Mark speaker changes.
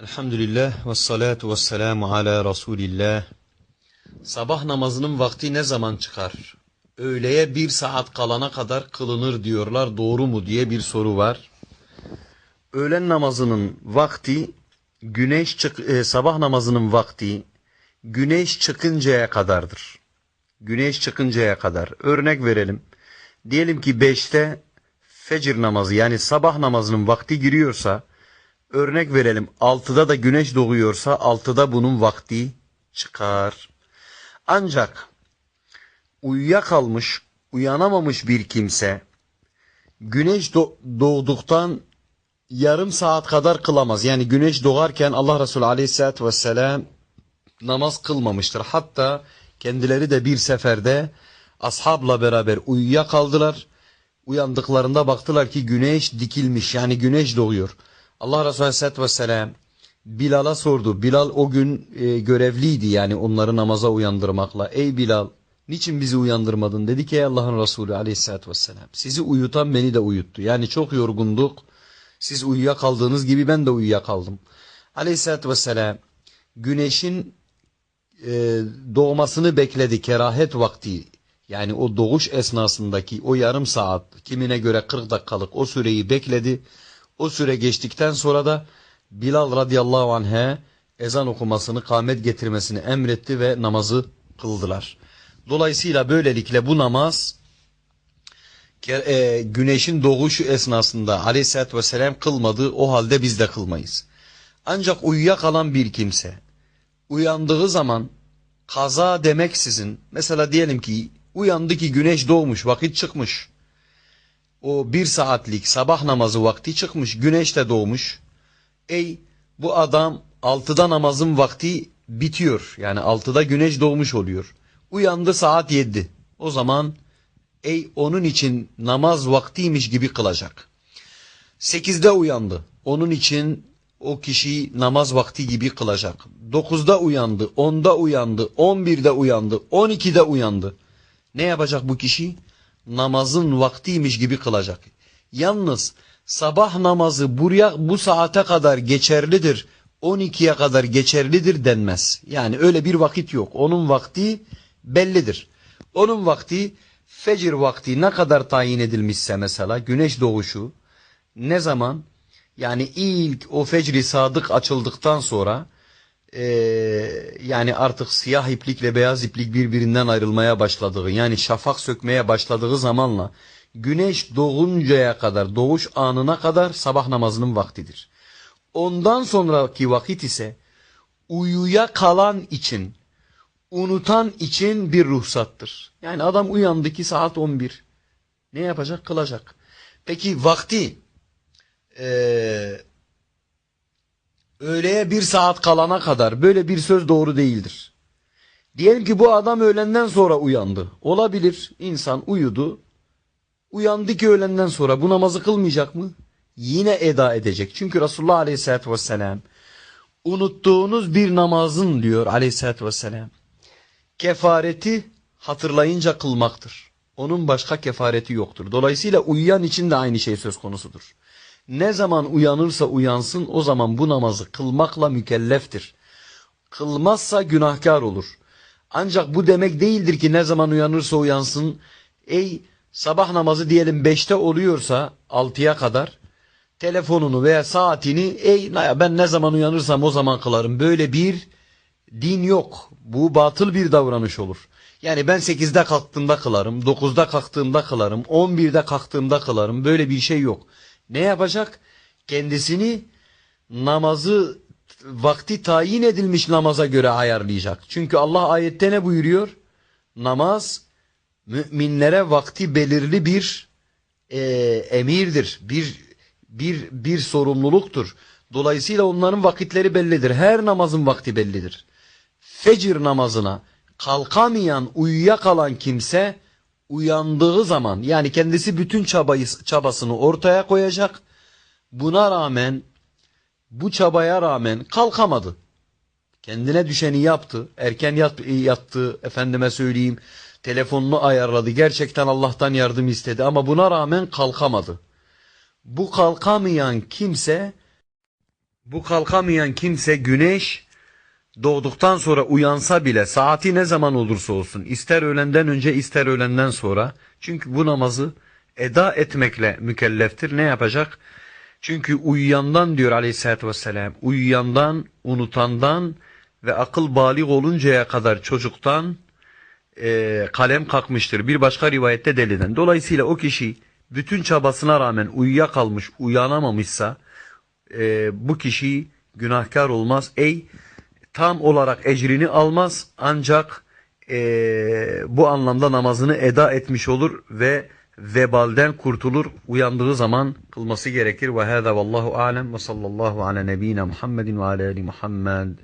Speaker 1: Elhamdülillah ve salatu ve selamu ala Resulillah. Sabah namazının vakti ne zaman çıkar? Öğleye bir saat kalana kadar kılınır diyorlar doğru mu diye bir soru var. Öğlen namazının vakti güneş çık e, sabah namazının vakti güneş çıkıncaya kadardır. Güneş çıkıncaya kadar. Örnek verelim. Diyelim ki 5'te fecir namazı yani sabah namazının vakti giriyorsa örnek verelim 6'da da güneş doğuyorsa 6'da bunun vakti çıkar. Ancak uyuyakalmış, uyanamamış bir kimse güneş do- doğduktan yarım saat kadar kılamaz. Yani güneş doğarken Allah Resulü Aleyhisselatü Vesselam namaz kılmamıştır. Hatta kendileri de bir seferde ashabla beraber uyuyakaldılar. Uyandıklarında baktılar ki güneş dikilmiş yani güneş doğuyor. Allah Resulü Aleyhisselatü Vesselam Bilal'a sordu. Bilal o gün e, görevliydi yani onları namaza uyandırmakla. Ey Bilal niçin bizi uyandırmadın? Dedi ki ey Allah'ın Resulü Aleyhisselatü Vesselam sizi uyutan beni de uyuttu. Yani çok yorgunduk. Siz uyuyakaldığınız gibi ben de uyuyakaldım. Aleyhisselatü Vesselam güneşin e, doğmasını bekledi kerahet vakti yani o doğuş esnasındaki o yarım saat kimine göre 40 dakikalık o süreyi bekledi. O süre geçtikten sonra da Bilal radıyallahu anh'e ezan okumasını, kâmet getirmesini emretti ve namazı kıldılar. Dolayısıyla böylelikle bu namaz e, güneşin doğuşu esnasında aleyhissalatü vesselam kılmadı o halde biz de kılmayız. Ancak uyuyakalan bir kimse uyandığı zaman kaza demeksizin mesela diyelim ki uyandı ki güneş doğmuş vakit çıkmış. O bir saatlik sabah namazı vakti çıkmış güneş de doğmuş. Ey bu adam altıda namazın vakti bitiyor. Yani altıda güneş doğmuş oluyor. Uyandı saat yedi. O zaman ey onun için namaz vaktiymiş gibi kılacak. Sekizde uyandı. Onun için o kişi namaz vakti gibi kılacak. Dokuzda uyandı, onda uyandı, on birde uyandı, on ikide uyandı. Ne yapacak bu kişi? Namazın vaktiymiş gibi kılacak. Yalnız sabah namazı buraya bu saate kadar geçerlidir, 12'ye kadar geçerlidir denmez. Yani öyle bir vakit yok. Onun vakti bellidir. Onun vakti fecir vakti ne kadar tayin edilmişse mesela güneş doğuşu ne zaman yani ilk o fecri sadık açıldıktan sonra eee, yani artık siyah iplikle beyaz iplik birbirinden ayrılmaya başladığı yani şafak sökmeye başladığı zamanla güneş doğuncaya kadar doğuş anına kadar sabah namazının vaktidir. Ondan sonraki vakit ise uyuya kalan için unutan için bir ruhsattır. Yani adam uyandı ki saat 11. Ne yapacak? Kılacak. Peki vakti eee öğleye bir saat kalana kadar böyle bir söz doğru değildir. Diyelim ki bu adam öğlenden sonra uyandı. Olabilir insan uyudu. Uyandı ki öğlenden sonra bu namazı kılmayacak mı? Yine eda edecek. Çünkü Resulullah Aleyhisselatü Vesselam unuttuğunuz bir namazın diyor Aleyhisselatü Vesselam kefareti hatırlayınca kılmaktır. Onun başka kefareti yoktur. Dolayısıyla uyuyan için de aynı şey söz konusudur. Ne zaman uyanırsa uyansın o zaman bu namazı kılmakla mükelleftir. Kılmazsa günahkar olur. Ancak bu demek değildir ki ne zaman uyanırsa uyansın. Ey sabah namazı diyelim 5'te oluyorsa 6'ya kadar telefonunu veya saatini ey ben ne zaman uyanırsam o zaman kılarım. Böyle bir din yok. Bu batıl bir davranış olur. Yani ben 8'de kalktığımda kılarım, 9'da kalktığımda kılarım, 11'de kalktığımda kılarım. Böyle bir şey yok. Ne yapacak? Kendisini namazı vakti tayin edilmiş namaza göre ayarlayacak. Çünkü Allah ayette ne buyuruyor? Namaz müminlere vakti belirli bir e, emirdir. Bir bir bir sorumluluktur. Dolayısıyla onların vakitleri bellidir. Her namazın vakti bellidir. Fecir namazına kalkamayan, uyuyakalan kimse uyandığı zaman yani kendisi bütün çabayı, çabasını ortaya koyacak. Buna rağmen bu çabaya rağmen kalkamadı. Kendine düşeni yaptı. Erken yat, yattı. Efendime söyleyeyim. Telefonunu ayarladı. Gerçekten Allah'tan yardım istedi ama buna rağmen kalkamadı. Bu kalkamayan kimse Bu kalkamayan kimse güneş doğduktan sonra uyansa bile saati ne zaman olursa olsun ister öğlenden önce ister öğlenden sonra çünkü bu namazı eda etmekle mükelleftir. Ne yapacak? Çünkü uyuyandan diyor aleyhissalatü vesselam uyuyandan, unutandan ve akıl balik oluncaya kadar çocuktan e, kalem kalkmıştır. Bir başka rivayette deliden. Dolayısıyla o kişi bütün çabasına rağmen uyuyakalmış, uyanamamışsa e, bu kişi günahkar olmaz. Ey tam olarak ecrini almaz ancak e, bu anlamda namazını eda etmiş olur ve vebalden kurtulur. Uyandığı zaman kılması gerekir. Ve hâzâ vallahu alem ve sallallahu ala nebînâ Muhammedin ve ala ali Muhammed.